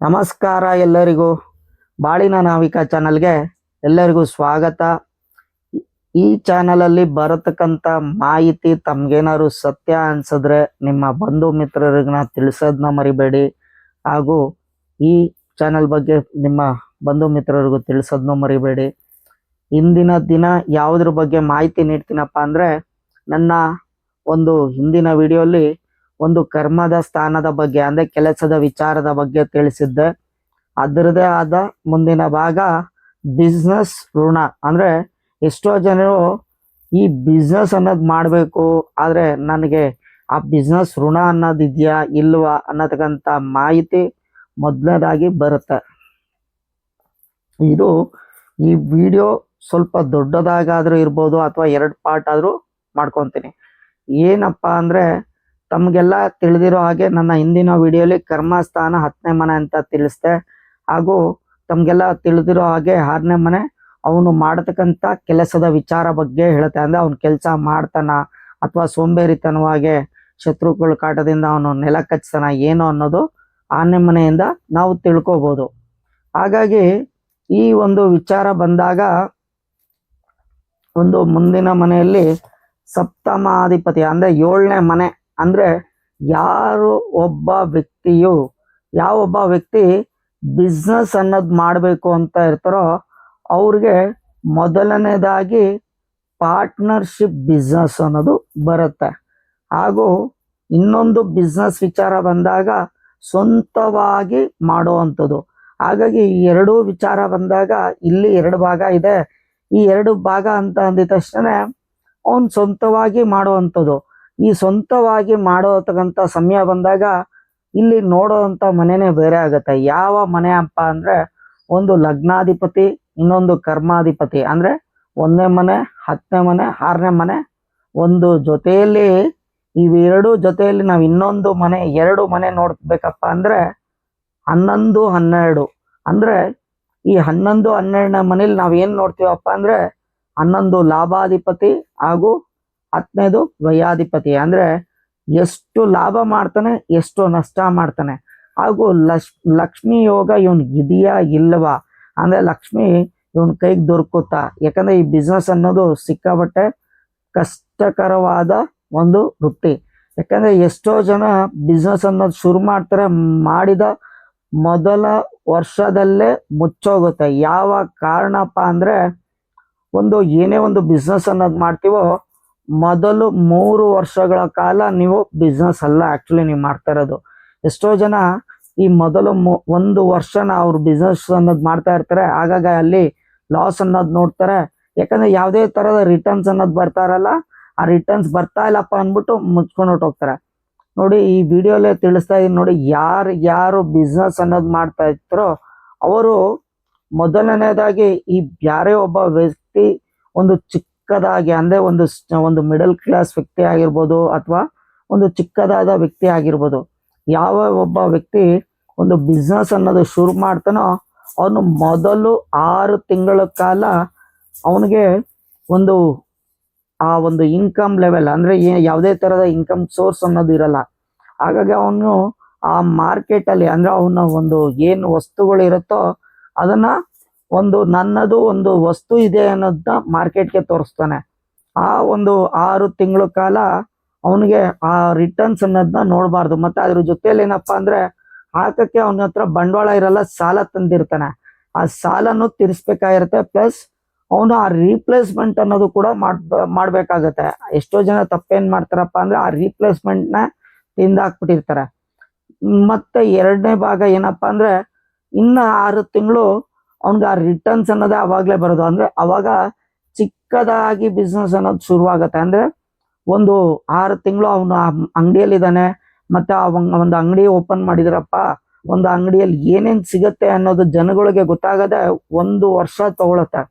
ನಮಸ್ಕಾರ ಎಲ್ಲರಿಗೂ. ಬಾಳಿನ ನಾವಿಕ ಚಾನಲ್ಗೆ ಎಲ್ಲರಿಗೂ ಸ್ವಾಗತ. ಈ ಚಾನಲಲ್ಲಿ ಬರತಕ್ಕಂಥ ಮಾಹಿತಿ ತಮ್ಗೇನಾದ್ರು ಸತ್ಯ ಅನ್ಸಿದ್ರೆ ನಿಮ್ಮ ಬಂಧು ಮಿತ್ರರಿಗನ್ನ ತಿಳಿಸೋದನ್ನ ಮರಿಬೇಡಿ. ಹಾಗೂ ಈ ಚಾನಲ್ ಬಗ್ಗೆ ನಿಮ್ಮ ಬಂಧು ಮಿತ್ರರಿಗೂ ತಿಳಿಸೋದನ್ನ ಮರಿಬೇಡಿ. ಇಂದಿನ ದಿನ ಯಾವುದ್ರ ಬಗ್ಗೆ ಮಾಹಿತಿ ನೀಡ್ತೀನಪ್ಪ ಅಂದರೆ, ನನ್ನ ಒಂದು ಹಿಂದಿನ ವಿಡಿಯೋಲಿ ಒಂದು ಕರ್ಮದ ಸ್ಥಾನದ ಬಗ್ಗೆ, ಅಂದ್ರೆ ಕೆಲಸದ ವಿಚಾರದ ಬಗ್ಗೆ ತಿಳಿಸಿದ್ದೆ. ಅದರದೇ ಆದ ಮುಂದಿನ ಭಾಗ ಬಿಸ್ನೆಸ್ ಋಣ. ಅಂದ್ರೆ ಎಷ್ಟೋ ಜನರು ಈ ಬಿಸ್ನೆಸ್ ಅನ್ನೋದು ಮಾಡಬೇಕು, ಆದ್ರೆ ನನಗೆ ಆ ಬಿಸ್ನೆಸ್ ಋಣ ಅನ್ನೋದು ಇದೆಯಾ, ಇಲ್ವಾ ಮಾಹಿತಿ ಮೊದಲನೇದಾಗಿ ಬರುತ್ತೆ. ಇದು ಈ ವಿಡಿಯೋ ಸ್ವಲ್ಪ ದೊಡ್ಡದಾಗಾದ್ರೂ ಇರ್ಬೋದು, ಅಥವಾ ಎರಡು ಪಾರ್ಟ್ ಆದರೂ ಮಾಡ್ಕೊತೀನಿ. ಏನಪ್ಪಾ ಅಂದ್ರೆ ತಮಗೆಲ್ಲ ತಿಳಿದಿರೋ ಹಾಗೆ ನನ್ನ ಹಿಂದಿನ ವಿಡಿಯೋಲಿ ಕರ್ಮಸ್ಥಾನ ಹತ್ತನೇ ಮನೆ ಅಂತ ತಿಳಿಸ್ದೆ. ಹಾಗೂ ತಮಗೆಲ್ಲ ತಿಳಿದಿರೋ ಹಾಗೆ ಆರನೇ ಮನೆ ಅವನು ಮಾಡತಕ್ಕಂಥ ಕೆಲಸದ ವಿಚಾರ ಬಗ್ಗೆ ಹೇಳುತ್ತೆ. ಅಂದ್ರೆ ಅವ್ನು ಕೆಲಸ ಮಾಡ್ತಾನ ಅಥವಾ ಸೋಂಬೇರಿತನವಾಗಿ ಶತ್ರುಗಳ ಕಾಟದಿಂದ ಅವನು ನೆಲ ಕಚ್ತಾನ ಏನು ಅನ್ನೋದು ಆರನೇ ಮನೆಯಿಂದ ನಾವು ತಿಳ್ಕೊಬೋದು. ಹಾಗಾಗಿ ಈ ಒಂದು ವಿಚಾರ ಬಂದಾಗ ಒಂದು ಮುಂದಿನ ಮನೆಯಲ್ಲಿ ಸಪ್ತಮಾಧಿಪತಿ ಅಂದರೆ ಏಳನೇ ಮನೆ ಅಂದ್ರೆ ಯಾರು ಒಬ್ಬ ವ್ಯಕ್ತಿಯು ಯಾವೊಬ್ಬ ವ್ಯಕ್ತಿ ಬಿಸ್ನೆಸ್ ಅನ್ನೋದು ಮಾಡಬೇಕು ಅಂತ ಇರ್ತಾರೋ, ಅವ್ರಿಗೆ ಮೊದಲನೇದಾಗಿ ಪಾರ್ಟ್ನರ್ಶಿಪ್ ಬಿಸ್ನೆಸ್ ಅನ್ನೋದು ಬರುತ್ತೆ. ಹಾಗೂ ಇನ್ನೊಂದು ಬಿಸ್ನೆಸ್ ವಿಚಾರ ಬಂದಾಗ ಸ್ವಂತವಾಗಿ ಮಾಡುವಂಥದ್ದು. ಹಾಗಾಗಿ ಈ ಎರಡೂ ವಿಚಾರ ಬಂದಾಗ ಇಲ್ಲಿ ಎರಡು ಭಾಗ ಇದೆ. ಈ ಎರಡು ಭಾಗ ಅಂತ ಅಂದಿದ ತಕ್ಷಣ ಅವನು ಸ್ವಂತವಾಗಿ ಮಾಡುವಂಥದ್ದು. ಈ ಸ್ವಂತವಾಗಿ ಮಾಡೋತಕ್ಕಂಥ ಸಮಯ ಬಂದಾಗ ಇಲ್ಲಿ ನೋಡೋವಂಥ ಮನೆನೇ ಬೇರೆ ಆಗುತ್ತೆ. ಯಾವ ಮನೆ ಅಪ್ಪ ಅಂದ್ರೆ ಒಂದು ಲಗ್ನಾಧಿಪತಿ, ಇನ್ನೊಂದು ಕರ್ಮಾಧಿಪತಿ. ಅಂದ್ರೆ ಒಂದನೇ ಮನೆ, ಹತ್ತನೇ ಮನೆ, ಆರನೇ ಮನೆ, ಒಂದು ಜೊತೆಯಲ್ಲಿ ಇವೆರಡು ಜೊತೆಯಲ್ಲಿ ನಾವು ಇನ್ನೊಂದು ಮನೆ, ಎರಡು ಮನೆ ನೋಡ್ಬೇಕಪ್ಪ ಅಂದ್ರೆ ಹನ್ನೊಂದು, ಹನ್ನೆರಡು. ಅಂದ್ರೆ ಈ ಹನ್ನೊಂದು, ಹನ್ನೆರಡನೇ ಮನೇಲಿ ನಾವ್ ಏನ್ ನೋಡ್ತೀವಪ್ಪ ಅಂದ್ರೆ ಹನ್ನೊಂದು ಲಾಭಾಧಿಪತಿ ಹಾಗೂ ಹತ್ತನೇದು ವ್ಯಯಾಧಿಪತಿ ಅಂದ್ರೆ ಎಷ್ಟು ಲಾಭ ಮಾಡ್ತಾನೆ, ಎಷ್ಟು ನಷ್ಟ ಮಾಡ್ತಾನೆ. ಹಾಗೂ ಲಕ್ಷ್ ಲಕ್ಷ್ಮಿ ಯೋಗ ಇವನ್ ಇದೆಯಾ ಇಲ್ಲವಾ ಅಂದ್ರೆ ಲಕ್ಷ್ಮಿ ಇವನ್ ಕೈಗೆ ದೊರಕುತ್ತಾ? ಯಾಕಂದ್ರೆ ಈ ಬಿಸ್ನೆಸ್ ಅನ್ನೋದು ಸಿಕ್ಕಾಬಟ್ಟೆ ಕಷ್ಟಕರವಾದ ಒಂದು ವೃತ್ತಿ. ಯಾಕಂದ್ರೆ ಎಷ್ಟೋ ಜನ ಬಿಸ್ನೆಸ್ ಅನ್ನೋದು ಶುರು ಮಾಡ್ತಾರೆ, ಮಾಡಿದ ಮೊದಲ ವರ್ಷದಲ್ಲೇ ಮುಚ್ಚೋಗುತ್ತೆ. ಯಾವ ಕಾರಣಪ್ಪ ಅಂದ್ರೆ, ಒಂದು ಏನೇ ಒಂದು ಬಿಸ್ನೆಸ್ ಅನ್ನೋದು ಮಾಡ್ತೀವೋ ಮೊದಲು ಮೂರು ವರ್ಷಗಳ ಕಾಲ ನೀವು ಬಿಸ್ನೆಸ್ ಅಲ್ಲ ಆಕ್ಚುಲಿ ನೀವು ಮಾಡ್ತಾ ಇರೋದು. ಎಷ್ಟೋ ಜನ ಈ ಮೊದಲು ಒಂದು ವರ್ಷನ ಅವ್ರು ಬಿಸ್ನೆಸ್ ಅನ್ನೋದು ಮಾಡ್ತಾ ಇರ್ತಾರೆ, ಆಗಾಗ ಅಲ್ಲಿ ಲಾಸ್ ಅನ್ನೋದು ನೋಡ್ತಾರೆ. ಯಾಕಂದ್ರೆ ಯಾವುದೇ ತರದ ರಿಟರ್ನ್ಸ್ ಅನ್ನೋದು ಬರ್ತಾ ಇರಲ್ಲ. ಆ ರಿಟರ್ನ್ಸ್ ಬರ್ತಾ ಇಲ್ಲಪ್ಪ ಅಂದ್ಬಿಟ್ಟು ಮುಚ್ಕೊಂಡು ಹೊರ್ಟೋಗ್ತಾರೆ ನೋಡಿ, ಈ ವಿಡಿಯೋಲೇ ತಿಳಿಸ್ತಾ ಇದೀನಿ ನೋಡಿ, ಯಾರು ಯಾರು ಬಿಸ್ನೆಸ್ ಅನ್ನೋದು ಮಾಡ್ತಾ ಇರ್ತಾರೋ ಅವರು ಮೊದಲನೇದಾಗಿ ಈ ಬ್ಯಾರೆ ಒಬ್ಬ ವ್ಯಕ್ತಿ ಒಂದು ಚಿಕ್ಕದಾಗಿ ಅಂದ್ರೆ ಒಂದು ಒಂದು ಮಿಡಲ್ ಕ್ಲಾಸ್ ವ್ಯಕ್ತಿ ಆಗಿರ್ಬೋದು ಅಥವಾ ಒಂದು ಚಿಕ್ಕದಾದ ವ್ಯಕ್ತಿ ಆಗಿರ್ಬೋದು. ಯಾವ ಒಬ್ಬ ವ್ಯಕ್ತಿ ಒಂದು ಬಿಸ್ನೆಸ್ ಅನ್ನೋದು ಶುರು ಮಾಡ್ತಾನೋ ಅವನು ಮೊದಲು ಆರು ತಿಂಗಳ ಕಾಲ ಅವನಿಗೆ ಒಂದು ಆ ಒಂದು ಇನ್ಕಮ್ ಲೆವೆಲ್ ಅಂದ್ರೆ ಯಾವುದೇ ಥರದ ಇನ್ಕಮ್ ಸೋರ್ಸ್ ಅನ್ನೋದು ಇರಲ್ಲ. ಹಾಗಾಗಿ ಅವನು ಆ ಮಾರ್ಕೆಟ್ ಅಲ್ಲಿ ಅಂದ್ರೆ ಅವನ ಒಂದು ಏನು ವಸ್ತುಗಳು ಇರುತ್ತೋ ಅದನ್ನ ಒಂದು ನನ್ನದು ಒಂದು ವಸ್ತು ಇದೆ ಅನ್ನೋದನ್ನ ಮಾರ್ಕೆಟ್ಗೆ ತೋರಿಸ್ತಾನೆ. ಆ ಒಂದು ಆರು ತಿಂಗಳ ಕಾಲ ಅವನಿಗೆ ಆ ರಿಟರ್ನ್ಸ್ ಅನ್ನೋದನ್ನ ನೋಡಬಾರ್ದು. ಮತ್ತೆ ಅದ್ರ ಜೊತೆಯಲ್ಲಿ ಏನಪ್ಪಾ ಅಂದ್ರೆ ಹಾಕಕ್ಕೆ ಅವನ ಹತ್ರ ಬಂಡವಾಳ ಇರಲ್ಲ, ಸಾಲ ತಂದಿರ್ತಾನೆ. ಆ ಸಾಲನು ತೀರಿಸ್ಬೇಕಾಗಿರುತ್ತೆ ಪ್ಲಸ್ ಅವನು ಆ ರೀಪ್ಲೇಸ್ಮೆಂಟ್ ಅನ್ನೋದು ಕೂಡ ಮಾಡ್, ಮಾಡ್ಬೇಕಾಗತ್ತೆ. ಎಷ್ಟೋ ಜನ ತಪ್ಪೇನ್ ಮಾಡ್ತಾರಪ್ಪ ಅಂದ್ರೆ ಆ ರೀಪ್ಲೇಸ್ಮೆಂಟ್ನ ತಿಂದಾಕ್ಬಿಟ್ಟಿರ್ತಾರೆ ಮತ್ತೆ ಎರಡನೇ ಭಾಗ ಏನಪ್ಪಾ ಅಂದ್ರೆ ಇನ್ನ ಆರು ತಿಂಗಳು ಅವ್ನಿಗೆ ಆ ರಿಟರ್ನ್ಸ್ ಅನ್ನೋದೇ ಅವಾಗಲೇ ಬರೋದು. ಅಂದ್ರೆ ಅವಾಗ ಚಿಕ್ಕದಾಗಿ ಬಿಸ್ನೆಸ್ ಅನ್ನೋದು ಶುರುವಾಗತ್ತೆ. ಅಂದ್ರೆ ಒಂದು ಆರು ತಿಂಗಳು ಅವನು ಅಂಗಡಿಯಲ್ಲಿದ್ದಾನೆ, ಮತ್ತೆ ಅವಂಗ ಒಂದು ಅಂಗಡಿ ಓಪನ್ ಮಾಡಿದ್ರಪ್ಪ, ಒಂದು ಅಂಗಡಿಯಲ್ಲಿ ಏನೇನ್ ಸಿಗತ್ತೆ ಅನ್ನೋದು ಜನಗಳಿಗೆ ಗೊತ್ತಾಗದೆ ಒಂದು ವರ್ಷ ತಗೊಳತ್ತೆ.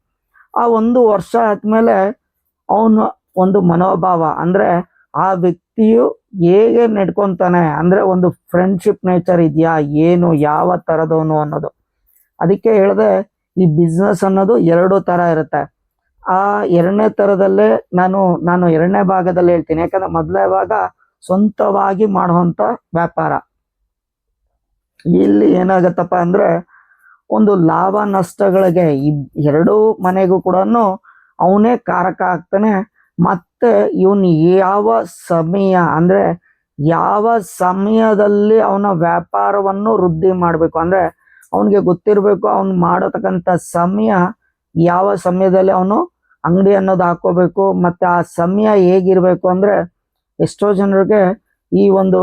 ಆ ಒಂದು ವರ್ಷ ಆದ್ಮೇಲೆ ಅವನು ಒಂದು ಮನೋಭಾವ, ಅಂದ್ರೆ ಆ ವ್ಯಕ್ತಿಯು ಹೇಗೆ ನಡ್ಕೊಂತಾನೆ, ಅಂದ್ರೆ ಒಂದು ಫ್ರೆಂಡ್ಶಿಪ್ ನೇಚರ್ ಇದೆಯಾ, ಏನು, ಯಾವ ತರದವನು ಅನ್ನೋದು. ಅದಕ್ಕೆ ಹೇಳ್ದೆ, ಈ ಬಿಸ್ನೆಸ್ ಅನ್ನೋದು ಎರಡು ತರ ಇರುತ್ತೆ. ಆ ಎರಡನೇ ತರದಲ್ಲೇ ನಾನು ನಾನು ಎರಡನೇ ಭಾಗದಲ್ಲಿ ಹೇಳ್ತೀನಿ. ಯಾಕಂದ್ರೆ ಮೊದಲನೇ ಭಾಗ ಸ್ವಂತವಾಗಿ ಮಾಡುವಂತ ವ್ಯಾಪಾರ. ಇಲ್ಲಿ ಏನಾಗತ್ತಪ್ಪ ಅಂದ್ರೆ, ಒಂದು ಲಾಭ ನಷ್ಟಗಳಿಗೆ ಇಬ್ ಎರಡೂ ಮನೆಗೂ ಕೂಡ ಅವನೇ ಕಾರಕ ಆಗ್ತಾನೆ. ಮತ್ತೆ ಇವನು ಯಾವ ಸಮಯ, ಅಂದ್ರೆ ಯಾವ ಸಮಯದಲ್ಲಿ ಅವನ ವ್ಯಾಪಾರವನ್ನು ವೃದ್ಧಿ ಮಾಡಬೇಕು? ಅಂದ್ರೆ ಅವನಿಗೆ ಗೊತ್ತಿರಬೇಕು, ಅವನು ಮಾಡತಕ್ಕಂಥ ಸಮಯ ಯಾವ ಸಮಯದಲ್ಲಿ ಅವನು ಅಂಗಡಿ ಅನ್ನೋದು ಹಾಕೋಬೇಕು ಮತ್ತೆ ಆ ಸಮಯ ಹೇಗಿರಬೇಕು ಅಂದ್ರೆ ಎಷ್ಟೋ ಜನರಿಗೆ ಈ ಒಂದು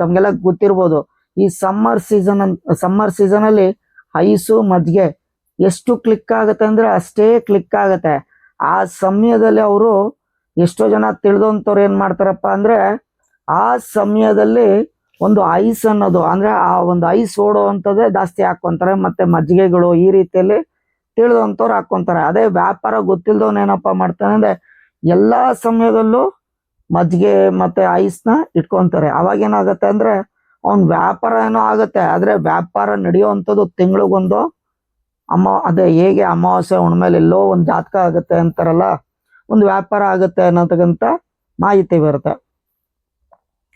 ತಮಗೆಲ್ಲ ಗೊತ್ತಿರ್ಬೋದು. ಈ ಸಮ್ಮರ್ ಸೀಸನ್ ಸಮ್ಮರ್ ಸೀಸನ್ ಅಲ್ಲಿ ಐಸು ಮಜ್ಜಿಗೆ ಎಷ್ಟು ಕ್ಲಿಕ್ ಆಗುತ್ತೆ ಅಂದ್ರೆ ಅಷ್ಟೇ ಕ್ಲಿಕ್ ಆಗುತ್ತೆ. ಆ ಸಮಯದಲ್ಲಿ ಅವರು ಎಷ್ಟೋ ಜನ ತಿಳಿದಂಥವ್ರು ಏನು ಮಾಡ್ತಾರಪ್ಪ ಅಂದ್ರೆ ಆ ಸಮಯದಲ್ಲಿ ಒಂದು ಐಸ್ ಅನ್ನೋದು, ಅಂದ್ರೆ ಆ ಒಂದು ಐಸ್ ಓಡುವಂಥದ್ದೇ ಜಾಸ್ತಿ ಹಾಕೊಂತಾರೆ ಮತ್ತೆ ಮಜ್ಜಿಗೆಗಳು ಈ ರೀತಿಯಲ್ಲಿ ತಿಳಿದಂಥವ್ರು ಹಾಕೊಂತಾರೆ ಅದೇ ವ್ಯಾಪಾರ ಗೊತ್ತಿಲ್ದವನ್ ಏನಪ್ಪಾ ಮಾಡ್ತಾನೆ ಅಂದ್ರೆ ಎಲ್ಲಾ ಸಮಯದಲ್ಲೂ ಮಜ್ಜಿಗೆ ಮತ್ತೆ ಐಸ್ನ ಇಟ್ಕೊಂತಾರೆ. ಅವಾಗ ಏನಾಗತ್ತೆ ಅಂದ್ರೆ ಅವ್ನ್ ವ್ಯಾಪಾರ ಏನೋ ಆಗತ್ತೆ, ಆದ್ರೆ ವ್ಯಾಪಾರ ನಡೆಯುವಂಥದ್ದು ತಿಂಗಳಿಗೊಂದು ಅಮ್ಮ, ಅದೇ ಹೇಗೆ ಅಮಾವಾಸ್ಯೆ ಉಣ್ಮೇಲೆ ಎಲ್ಲೋ ಒಂದು ಜಾತಕ ಆಗುತ್ತೆ ಅಂತಾರಲ್ಲ, ಒಂದು ವ್ಯಾಪಾರ ಆಗುತ್ತೆ ಅನ್ನೋತಕ್ಕಂಥ ಮಾಹಿತಿ ಬರುತ್ತೆ.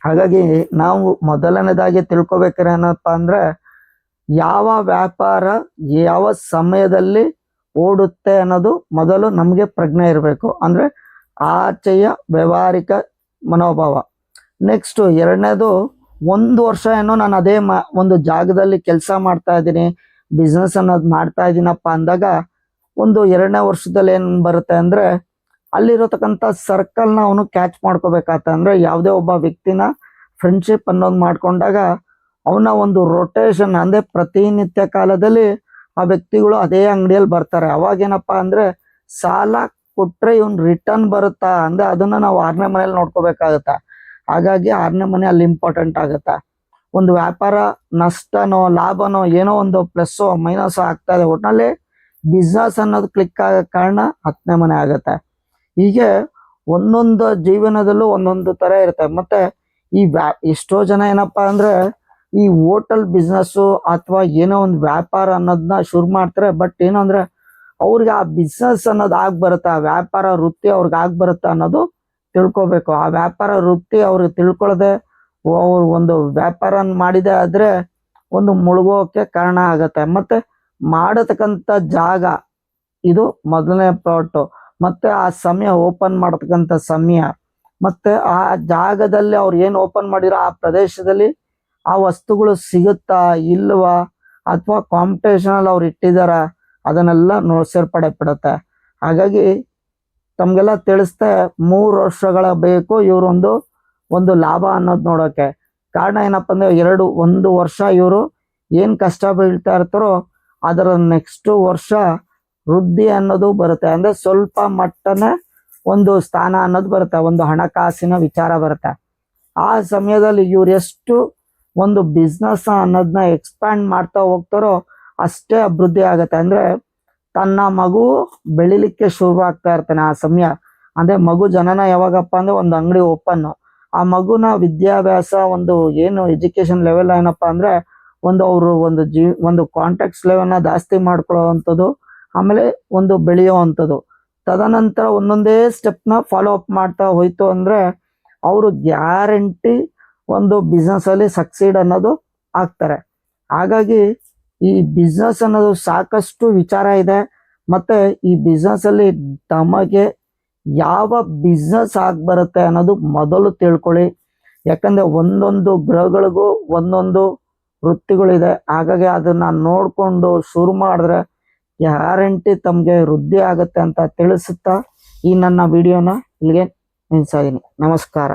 ಹಾಗಾಗಿ ನಾವು ಮೊದಲನೇದಾಗಿ ತಿಳ್ಕೊಬೇಕಾರೆ ಏನಪ್ಪ ಅಂದ್ರೆ ಯಾವ ವ್ಯಾಪಾರ ಯಾವ ಸಮಯದಲ್ಲಿ ಓಡುತ್ತೆ ಅನ್ನೋದು ಮೊದಲು ನಮಗೆ ಪ್ರಜ್ಞೆ ಇರಬೇಕು. ಅಂದ್ರೆ ಆಚೆಯ ವ್ಯವಹಾರಿಕ ಮನೋಭಾವ. ನೆಕ್ಸ್ಟ್ ಎರಡನೇದು ಒಂದು ವರ್ಷ ಏನೋ ನಾನು ಅದೇ ಮ ಒಂದು ಜಾಗದಲ್ಲಿ ಕೆಲಸ ಮಾಡ್ತಾ ಇದ್ದೀನಿ ಬಿಸ್ನೆಸ್ ಅನ್ನೋದು ಮಾಡ್ತಾ ಇದ್ದೀನಪ್ಪ ಅಂದಾಗ ಒಂದು ಎರಡನೇ ವರ್ಷದಲ್ಲಿ ಏನು ಬರುತ್ತೆ ಅಂದ್ರೆ ಅಲ್ಲಿರತಕ್ಕಂಥ ಸರ್ಕಲ್ನ ಅವನು ಕ್ಯಾಚ್ ಮಾಡ್ಕೋಬೇಕಾತ ಅಂದ್ರೆ ಯಾವುದೇ ಒಬ್ಬ ವ್ಯಕ್ತಿನ ಫ್ರೆಂಡ್ಶಿಪ್ ಅನ್ನೋದು ಮಾಡ್ಕೊಂಡಾಗ ಅವನ ಒಂದು ರೊಟೇಷನ್ ಅಂದ್ರೆ ಪ್ರತಿನಿತ್ಯ ಕಾಲದಲ್ಲಿ ಆ ವ್ಯಕ್ತಿಗಳು ಅದೇ ಅಂಗಡಿಯಲ್ಲಿ ಬರ್ತಾರೆ. ಅವಾಗೇನಪ್ಪ ಅಂದ್ರೆ ಸಾಲ ಕೊಟ್ರೆ ಇವನ್ ರಿಟರ್ನ್ ಬರುತ್ತಾ ಅಂದ್ರೆ ಅದನ್ನ ನಾವು ಆರನೇ ಮನೇಲಿ ನೋಡ್ಕೋಬೇಕಾಗತ್ತೆ? ಹಾಗಾಗಿ ಆರನೇ ಮನೆ ಅಲ್ಲಿ ಇಂಪಾರ್ಟೆಂಟ್ ಆಗುತ್ತೆ? ಒಂದು ವ್ಯಾಪಾರ ನಷ್ಟನೋ ಲಾಭನೋ ಏನೋ ಒಂದು ಪ್ಲಸ್ಸೋ ಮೈನಸ್ ಆಗ್ತಾ ಇದೆ. ಒಟ್ಟಿನಲ್ಲಿ ಬಿಸ್ನೆಸ್ ಅನ್ನೋದು ಕ್ಲಿಕ್ ಆಗೋ ಕಾರಣ ಹತ್ತನೇ ಮನೆ ಆಗುತ್ತೆ. ಹೀಗೆ ಒಂದೊಂದು ಜೀವನದಲ್ಲೂ ಒಂದೊಂದು ತರ ಇರುತ್ತೆ. ಮತ್ತೆ ಈ ವ್ಯಾ, ಎಷ್ಟೋ ಜನ ಏನಪ್ಪಾ ಅಂದ್ರೆ ಈ ಹೋಟೆಲ್ ಬಿಸ್ನೆಸ್ ಅಥವಾ ಏನೋ ಒಂದು ವ್ಯಾಪಾರ ಅನ್ನೋದನ್ನ ಶುರು ಮಾಡ್ತಾರೆ. ಬಟ್ ಏನು ಅಂದ್ರೆ ಅವ್ರಿಗೆ ಆ ಬಿಸ್ನೆಸ್ ಅನ್ನೋದು ಆಗ್ ಬರುತ್ತಾ. ಆ ವ್ಯಾಪಾರ ವೃತ್ತಿ ಅವ್ರಿಗೆ ಆಗ್ ಬರುತ್ತಾ ಅನ್ನೋದು ತಿಳ್ಕೊಬೇಕು. ಆ ವ್ಯಾಪಾರ ವೃತ್ತಿ ಅವ್ರಿಗೆ ತಿಳ್ಕೊಳ್ಳದೆ ಅವ್ರು ಒಂದು ವ್ಯಾಪಾರ ಮಾಡಿದೆ ಆದ್ರೆ ಒಂದು ಮುಳುಗೋಕೆ ಕಾರಣ ಆಗತ್ತೆ. ಮತ್ತೆ ಮಾಡತಕ್ಕಂಥ ಜಾಗ ಇದು ಮೊದಲನೇ ಪಾರ್ಟು. ಮತ್ತೆ ಆ ಸಮಯ ಓಪನ್ ಮಾಡತಕ್ಕಂಥ ಸಮಯ, ಮತ್ತೆ ಆ ಜಾಗದಲ್ಲಿ ಅವ್ರು ಏನ್ ಓಪನ್ ಮಾಡಿರೋ ಆ ಪ್ರದೇಶದಲ್ಲಿ ಆ ವಸ್ತುಗಳು ಸಿಗುತ್ತಾ ಇಲ್ವಾ ಅಥವಾ ಕಾಂಪಿಟೇಷನ್ ಅಲ್ಲಿ ಅವ್ರು ಇಟ್ಟಿದಾರ ಅದನ್ನೆಲ್ಲ ನೋ ಸೇರ್ಪಡೆ ಪಡುತ್ತೆ. ಹಾಗಾಗಿ ತಮಗೆಲ್ಲ ತಿಳಿಸ್ತೆ ಮೂರು ವರ್ಷಗಳ ಬೇಕು ಇವರೊಂದು ಒಂದು ಲಾಭ ಅನ್ನೋದು ನೋಡೋಕೆ. ಕಾರಣ ಏನಪ್ಪ ಅಂದ್ರೆ ಎರಡು, ಒಂದು ವರ್ಷ ಇವರು ಏನ್ ಕಷ್ಟ ಬೀಳ್ತಾ ಇರ್ತಾರೋ ಅದರ ನೆಕ್ಸ್ಟ್ ವರ್ಷ ವೃದ್ಧಿ ಅನ್ನೋದು ಬರುತ್ತೆ. ಅಂದ್ರೆ ಸ್ವಲ್ಪ ಮಟ್ಟನ ಒಂದು ಸ್ಥಾನ ಅನ್ನೋದು ಬರುತ್ತೆ. ಒಂದು ಹಣಕಾಸಿನ ವಿಚಾರ ಬರುತ್ತೆ. ಆ ಸಮಯದಲ್ಲಿ ಇವ್ರು ಎಷ್ಟು ಒಂದು ಬಿಸ್ನೆಸ್ ಅನ್ನೋದನ್ನ ಎಕ್ಸ್ಪ್ಯಾಂಡ್ ಮಾಡ್ತಾ ಹೋಗ್ತಾರೋ ಅಷ್ಟೇ ಅಭಿವೃದ್ಧಿ ಆಗುತ್ತೆ. ಅಂದ್ರೆ ತನ್ನ ಮಗು ಬೆಳಿಲಿಕ್ಕೆ ಶುರು ಆಗ್ತಾ ಇರ್ತಾನೆ ಆ ಸಮಯ. ಅಂದ್ರೆ ಮಗು ಜನನ ಯಾವಾಗಪ್ಪ ಅಂದ್ರೆ ಒಂದು ಅಂಗಡಿ ಓಪನ್ ಆ ಮಗುನ ವಿದ್ಯಾಭ್ಯಾಸ ಒಂದು ಏನು ಎಜುಕೇಶನ್ ಲೆವೆಲ್ ಏನಪ್ಪಾ ಅಂದ್ರೆ ಒಂದು ಅವರು ಒಂದು ಜೀ, ಒಂದು ಕಾಂಟ್ಯಾಕ್ಟ್ಸ್ ಲೆವೆಲ್ನ ಜಾಸ್ತಿ ಮಾಡ್ಕೊಳ್ಳೋವಂಥದ್ದು ಆಮೇಲೆ ಒಂದು ಬೆಳೆಯುವಂಥದ್ದು. ತದನಂತರ ಒಂದೊಂದೇ ಸ್ಟೆಪ್ನ ಫಾಲೋ ಅಪ್ ಮಾಡ್ತಾ ಹೋಯ್ತು ಅಂದರೆ ಅವರು ಗ್ಯಾರಂಟಿ ಒಂದು ಬಿಸ್ನೆಸ್ ಅಲ್ಲಿ ಸಕ್ಸೀಡ್ ಅನ್ನೋದು ಆಗ್ತಾರೆ. ಹಾಗಾಗಿ ಈ ಬಿಸ್ನೆಸ್ ಅನ್ನೋದು ಸಾಕಷ್ಟು ವಿಚಾರ ಇದೆ. ಮತ್ತೆ ಈ ಬಿಸ್ನೆಸ್ಸಲ್ಲಿ ತಮಗೆ ಯಾವ ಬಿಸ್ನೆಸ್ ಆಗಿ ಬರುತ್ತೆ ಅನ್ನೋದು ಮೊದಲು ತಿಳ್ಕೊಳ್ಳಿ. ಯಾಕಂದ್ರೆ ಒಂದೊಂದು ಗ್ರಹಗಳಿಗೂ ಒಂದೊಂದು ವೃತ್ತಿಗಳಿದೆ. ಹಾಗಾಗಿ ಅದನ್ನ ನೋಡ್ಕೊಂಡು ಶುರು ಮಾಡಿದ್ರೆ ಗ್ಯಾರಂಟಿ ತಮಗೆ ವೃದ್ಧಿ ಆಗುತ್ತೆ ಅಂತ ತಿಳಿಸುತ್ತಾ ಈ ನನ್ನ ವಿಡಿಯೋನ ಇಲ್ಲಿಗೆ ನಿಲ್ಸಿದ್ದೀನಿ ನಮಸ್ಕಾರ.